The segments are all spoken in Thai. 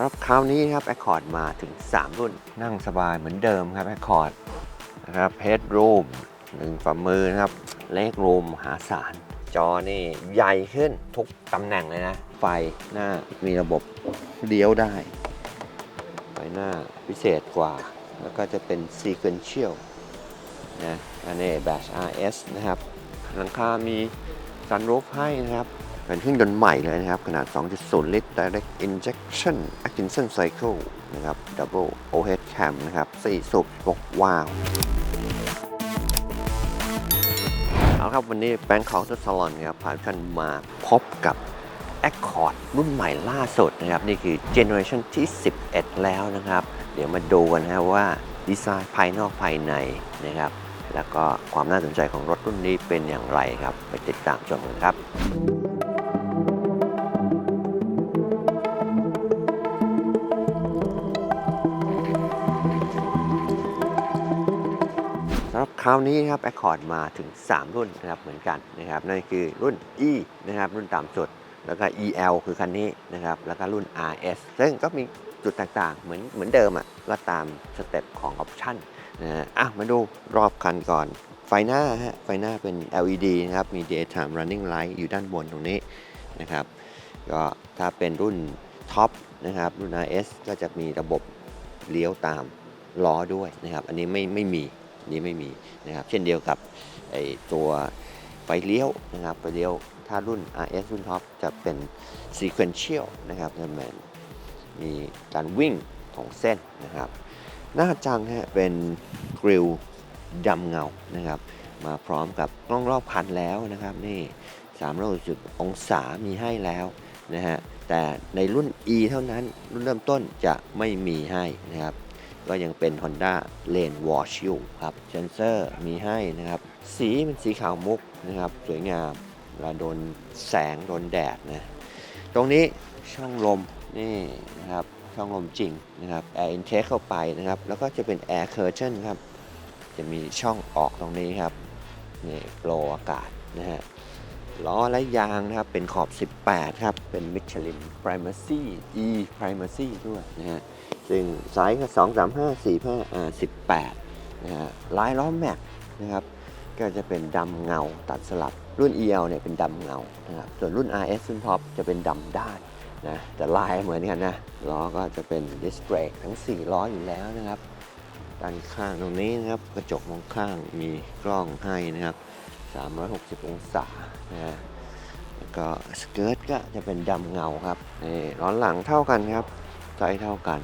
ำหรับคราวนี้นะครับ Accord มาถึง 3 รุ่น นั่งสบายเหมือนเดิมครับ Accord นะครับ Headroom หนึ่งฝ่ามือนะครับ Leg Room มหาศาล จอนี่ใหญ่ขึ้นทุกตำแหน่งเลยนะ ไฟหน้ามีระบบเลี้ยวได้ ไฟหน้าพิเศษกว่า แล้วก็จะเป็น Sequential นะอันนี้ Bash RS นะครับ หลังคามี sunroof ให้นะครับ เป็นเครื่องยนต์ใหม่เลยนะครับ ขนาด 2.0 ลิตร direct injection Atkinson cycle นะครับ double overhead cam นะครับ4สูบ6วาล์วเอาครับ วันนี้แบงค์ของทุสลอนครับพาท่านมาพบกับ Accord รุ่นใหม่ล่าสุดนะครับ นี่คือ generation ที่ 11 แล้วนะครับ เดี๋ยวมาดูกันนะครับว่าดีไซน์ภายนอกภายในนะครับแล้วก็ความน่าสนใจของรถรุ่นนี้เป็นอย่างไรครับ ไปติดตามชมกันครับ คราวนี้นะครับ Accord มาถึง 3 รุ่นนะครับเหมือนกันนะครับนั่นคือรุ่น E นะครับรุ่นต่ำสุด แล้วก็ EL คือคันนี้นะครับแล้วก็รุ่น RS ซึ่งก็มีจุดต่างๆ เหมือนเหมือนเดิมอะก็ตามสเต็ปของออปชั่นนะฮะอะมาดูรอบคันก่อน ไฟหน้าฮะไฟหน้าเป็น LED นะครับมี daytime running light อยู่ด้านบนตรงนี้นะครับก็ถ้าเป็นรุ่นท็อปนะครับรุ่น RS ก็จะมีระบบเลี้ยวตามล้อด้วยนะครับ อันนี้ไม่ไม่มี นี้ไม่มีนะครับ เช่นเดียวกับไอตัวไฟเลี้ยวนะครับไฟเลี้ยวถ้ารุ่น RS รุ่นท็อปจะเป็น sequential นะครับจะเหมือนมีการวิ่งของเส้นนะครับ หน้าจังฮะเป็นกริลดำเงานะครับ มาพร้อมกับกล้องรอบคันแล้วนะครับนี่360องศามีให้แล้วนะฮะแต่ในรุ่น E เท่านั้นรุ่นเริ่มต้นจะไม่มีให้นะครับ ก็ยังเป็น Honda Lane Watch อยู่ครับเซนเซอร์มีให้นะครับ สีเป็นสีขาวมุกนะครับสวยงามเวลาโดนแสงโดนแดดนะตรงนี้ช่องลมนี่นะครับช่องลมจริงนะครับ Air Intake เข้าไปนะครับ แล้วก็จะเป็น Air Curtain ครับ จะมีช่องออกตรงนี้ครับนี่โปรอากาศนะฮะล้อและยางนะครับเป็นขอบ 18 ครับ เป็น Michelin Primacy E Primacy ด้วยนะฮะ ซึ่งไซส์ก็2 3 5 4 5 R 18นะฮะลายล้อแม็กนะครับก็จะเป็นดำเงาตัดสลับรุ่น EL เนี่ยเป็นดำเงานะครับส่วนรุ่น RS รุ่นท็อปจะเป็นดำด้านนะแต่ลายเหมือนกันนะล้อก็จะเป็นดิสเบรกทั้ง 4 ล้ออยู่แล้วนะครับด้านข้างตรงนี้นะครับกระจกมองข้างมีกล้องให้นะครับ 360 องศานะฮะแล้วก็สเกิร์ตก็จะเป็นดำเงาครับนี่ล้อหลังเท่ากันครับไซส์เท่ากัน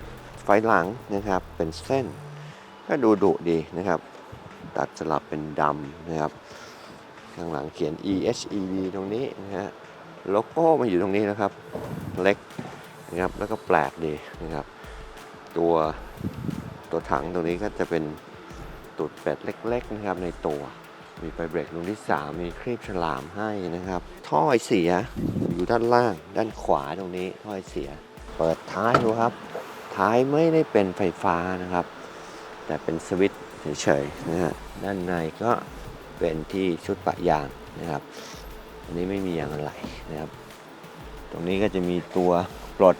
ไฟหลังนะครับเป็นเส้น ก็ดูดุดีนะครับ ตัดสลับเป็นดำนะครับ ข้างหลังเขียน EHEV ตรงนี้นะฮะโลโก้มาอยู่ตรงนี้นะครับ เล็กนะครับแล้วก็แปลกดีนะครับ ตัวตัวถังตรงนี้ก็จะเป็นตูดเป็ดเล็ก ๆ นะครับในตัวมีไฟเบรกตรงที่ 3 มีครีบฉลามให้นะครับ ท่อไอเสียอยู่ด้านล่าง ด้านขวาตรงนี้ท่อไอเสีย เปิดท้ายดูครับ ท้ายไม่ได้เป็นไฟฟ้านะครับ แต่เป็นสวิตช์เฉยๆนะฮะด้านในก็เป็นที่ชุดปะยางนะครับ อันนี้ไม่มียางอะไรนะครับ ตรงนี้ก็จะมีตัวปลด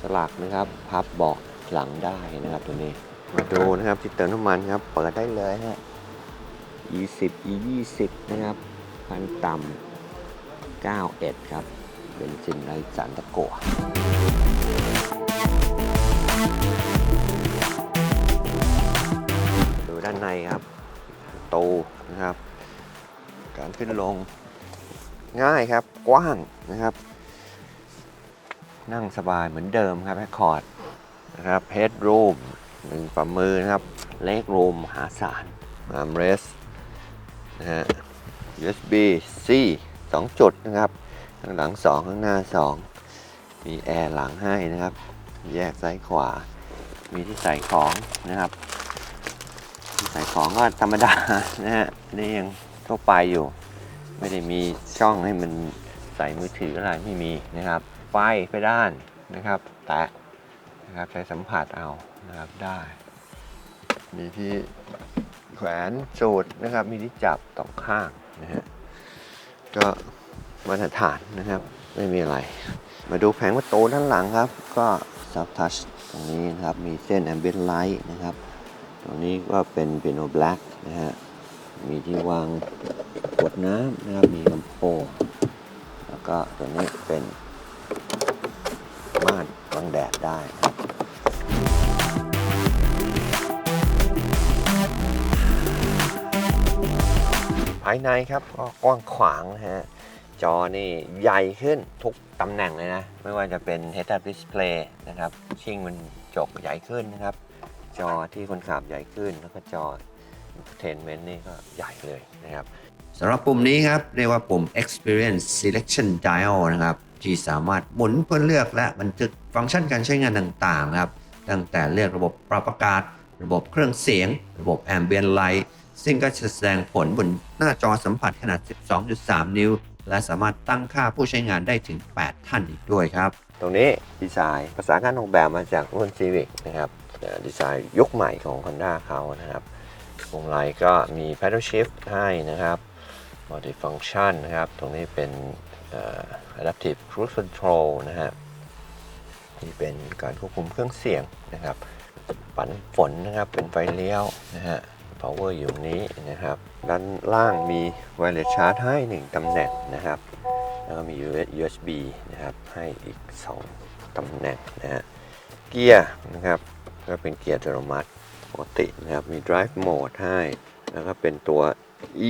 สลักนะครับ พับเบาะหลังได้นะครับตัวนี้มาดูนะครับที่เติมน้ำมันครับเปิดได้เลยฮะ E10 E20 นะครับพันต่ำ91 ครับ เป็นสินไรสันตะกัว ครับประตูนะครับ การขึ้นลงง่ายครับกว้างนะครับ นั่งสบายเหมือนเดิมครับแอคคอร์ดนะครับเฮดรูมหนึ่งฝ่ามือนะครับ เลกรูมหาศาลอาร์มเรสนะฮะ USB C 2 จุดนะครับ ข้างหลัง 2 ข้างหน้า 2 มีแอร์หลังให้นะครับ แยกซ้ายขวา มีที่ใส่ของนะครับ ใส่ของก็ธรรมดานะฮะนี่ยังทั่วไปอยู่ ไม่ได้มีช่องให้มันใส่มือถืออะไรไม่มีนะครับไฟไปด้านนะครับ แตะนะครับใช้สัมผัสเอานะครับได้ มีที่แขวนสูตรนะครับ มีที่จับสองข้างนะฮะก็มาตรฐานนะครับ ไม่มีอะไร มาดูแผงประตูด้านหลังครับ ก็ซับทัชตรงนี้นะครับ มีเส้นแอมเบียนไลท์นะครับ ตรงนี้ก็เป็นเปียโนแบล็กนะฮะ มีที่วางขวดน้ำนะครับ มีลำโพง แล้วก็ตัวนี้เป็นม่านบังแดดได้ครับภายในครับก็กว้างขวางนะฮะ จอนี่ใหญ่ขึ้นทุกตำแหน่งเลยนะ ไม่ว่าจะเป็น Head Up Display นะครับ ชิ่งมันจกใหญ่ขึ้นนะครับ จอที่คนขับใหญ่ขึ้น แล้วก็จอ Entertainment นี่ก็ใหญ่เลยนะครับสำหรับปุ่มนี้ครับ เรียกว่าปุ่ม Experience Selection Dial นะครับ ที่สามารถหมุนเพื่อเลือกและบันทึกฟังก์ชันการใช้งานต่างๆนะครับ ตั้งแต่เลือกระบบปรับอากาศ ระบบเครื่องเสียง ระบบ Ambient Light ซึ่งก็จะแสดงผลบนหน้าจอสัมผัสขนาด 12.3 นิ้ว และสามารถตั้งค่าผู้ใช้งานได้ถึง 8 ท่านอีกด้วยครับ ตรงนี้ดีไซน์ภาษาการออกแบบมาจากรุ่น Civic นะครับเอ่อ ดีไซน์ยุคใหม่ของ Honda เขานะครับพวงมาลัยก็มี Paddle Shift ให้นะครับ Multifunction นะครับ ตรงนี้เป็น Adaptive Cruise Control นะฮะที่เป็นการควบคุมเครื่องเสียงนะครับปันฝนนะครับเป็นไฟเลี้ยวนะฮะ power อยู่นี้นะครับ ด้านล่างมี wireless charge ให้ 1ตำแหน่งนะครับ แล้วก็มี USB นะครับ ให้อีก 2ตำแหน่งนะฮะ เกียร์นะครับ ก็เป็นเกียร์อัตโนมัติปกตินะครับ มี drive mode ให้ แล้วก็เป็นตัว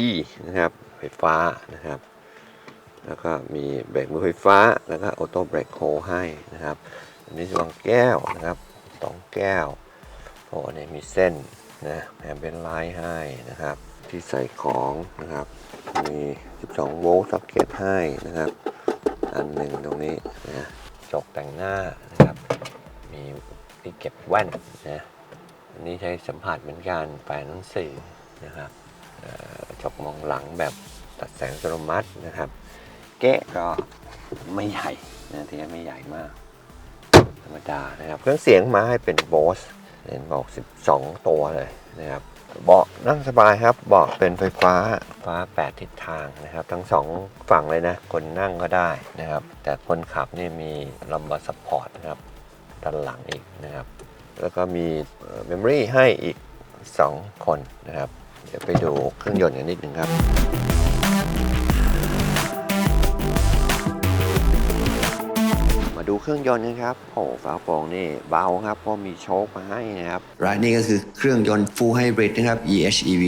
E นะครับ ไฟฟ้านะครับ แล้วก็มีเบรกมือไฟฟ้า แล้วก็ออโต้เบรกโฮให้นะครับ อันนี้วางแก้วนะครับสองแก้วโอ้เนี่มีเส้นนะแถมเป็นไลน์ให้นะครับ ที่ใส่ของนะครับ มี 12 โวลต์ซ็อกเก็ตให้นะครับ อันหนึ่งตรงนี้นะจกแต่งหน้านะครับ มี ที่เก็บแว่นนะอันนี้ใช้สัมผัสเหมือนกันแปลหนังสือนะครับจกมองหลังแบบตัดแสงอัตโนมัตินะครับ เก๊ะก็ไม่ใหญ่นะที่ไม่ใหญ่มาก ธรรมดานะครับ เครื่องเสียงมาให้เป็นโบสเห็นบอก 12 ตัวเลยนะครับเบาะนั่งสบายครับเบาะเป็นไฟฟ้าฟ้า 8 ทิศทางนะครับ ทั้งสองฝั่งเลยนะ คนนั่งก็ได้นะครับ แต่คนขับนี่มีลัมบาสปอร์ตนะครับ ด้านหลังอีกนะครับ แล้วก็มีเมมโมรีให้อีก 2 คนนะครับ เดี๋ยวไปดูเครื่องยนต์กันนิดนึงครับ มาดูเครื่องยนต์กันครับโอ้ฝาโปร่งนี่เบาครับเพราะมีโชคมาให้นะครับรายนี้ก็คือเครื่องยนต์ Full Hybrid นะครับ EHEV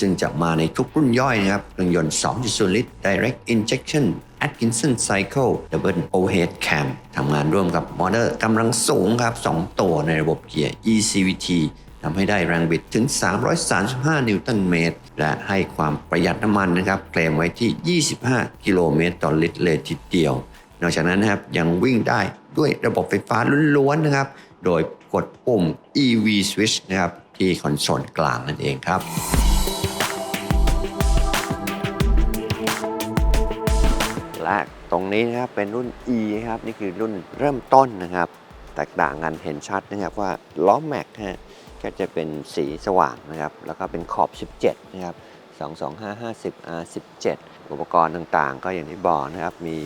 ซึ่งจะมาในทุกรุ่นย่อยนะครับ เครื่องยนต์ 2.0 ลิตร Direct Injection Atkinson Cycle Double Overhead Cam ทำงานร่วมกับมอเตอร์กำลังสูงครับ 2 ตัวในระบบเกียร์ ECVT ทำให้ได้แรงบิดถึง 335 นิวตันเมตร และให้ความประหยัดน้ำมันนะครับเคลมไว้ที่ 25 กิโลเมตรต่อลิตรเลยทีเดียว นอกจากนั้นนะครับยังวิ่งได้ด้วยระบบไฟฟ้าล้วนๆนะครับ โดยกดปุ่ม EV Switch นะครับที่คอนโซลกลางนั่นเองครับ และตรงนี้นะครับเป็นรุ่น E ครับนี่คือรุ่นเริ่มต้นนะครับ แตกต่างกันเห็นชัดนะครับว่าล้อแม็กฮะก็จะเป็นสีสว่างนะครับแล้วก็เป็นขอบ 17 นะครับ 22550 R17 อุปกรณ์ต่างๆ ก็อย่างที่บอกนะครับ มี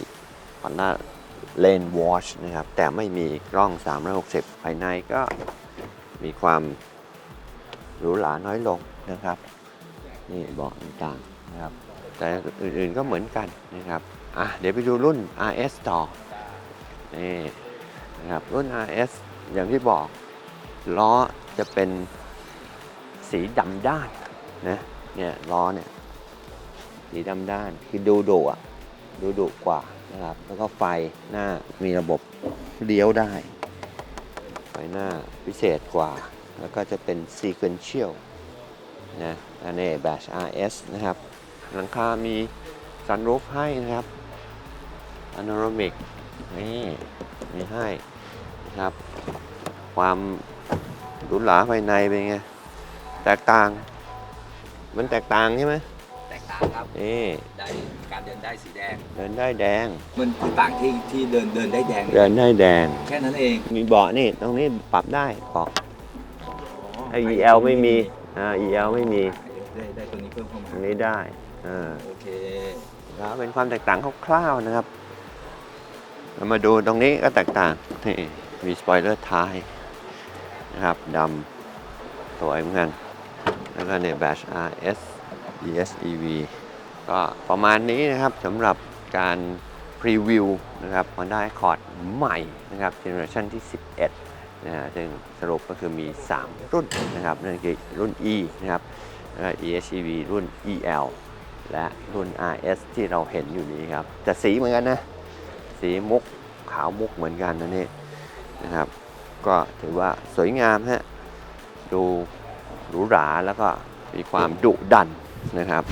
Honda Lane Watch นะครับ แต่ไม่มีกล้อง 360 ภายในก็มีความหรูหราน้อยลงนะครับ นี่เบาะต่างๆนะครับ แต่อื่นๆก็เหมือนกันนะครับ อะเดี๋ยวไปดูรุ่น RS ต่อนี่นะครับรุ่น RS อย่างที่บอกล้อจะเป็นสีดำด้านนะเนี่ยล้อเนี่ยสีดำด้านคือดูดุอะดูดุกว่านะครับแล้วก็ไฟหน้ามีระบบเลี้ยวได้ ไฟหน้าพิเศษกว่า แล้วก็จะเป็น sequential นะอันนี้ Bash RS นะครับ หลังคามี sunroof ให้นะครับ panoramic นี่มีให้นะครับ ความหรูหราภายในเป็นไง แตกต่าง มันแตกต่างใช่ไหมแตกต่างครับนี่ได้การเดินได้สีแดง เดินได้แดง มันคือต่างที่ที่เดินเดินได้แดง เดินได้แดง แค่นั้นเอง มีเบาะนี่ตรงนี้ปรับได้เบาะไอ้ EL ไม่มีอ่า EL ไม่มี ได้ได้ตัวนี้เพิ่มเข้าตมารงนี้ได้อ่าโอเคแล้วเป็นความแตกต่างคร่าวๆนะครับ เรามาดูตรงนี้ก็แตกต่างนี่มีสปอยเลอร์ท้ายนะครับดำสวยเหมือนกันแล้วก็เนี่ย Bash RS ESEV ก็ประมาณนี้นะครับสำหรับการพรีวิวนะครับ Honda Accord ใหม่นะครับเจเนอเรชันที่ 11นะฮะซึ่งสรุปก็คือมี 3 รุ่นนะครับนั่นคือรุ่น E นะครับแล้วก็ ESEV รุ่น EL และรุ่น RS ที่เราเห็นอยู่นี้ครับแต่สีเหมือนกันนะ สีมุกขาวมุกเหมือนกันนะนี่นะครับ ก็ถือว่าสวยงามฮะดูหรูหราแล้วก็มีความดุดันนะครับ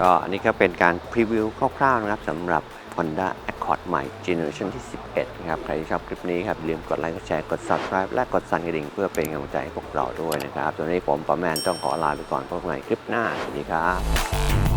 ก็อันนี้ก็เป็นการพรีวิวคร่าวๆนะครับสำหรับ Honda Accord ใหม่ Generation ที่ 11 นะครับ ใครที่ชอบคลิปนี้ครับอย่าลืมกดไลค์ กดแชร์ กด subscribe และกดสั่นกระดิ่งเพื่อเป็นกำลังใจให้พวกเราด้วยนะครับตอนนี้ผมปอแมนต้องขอลาไปก่อนพบกันใหม่คลิปหน้า สวัสดีครับ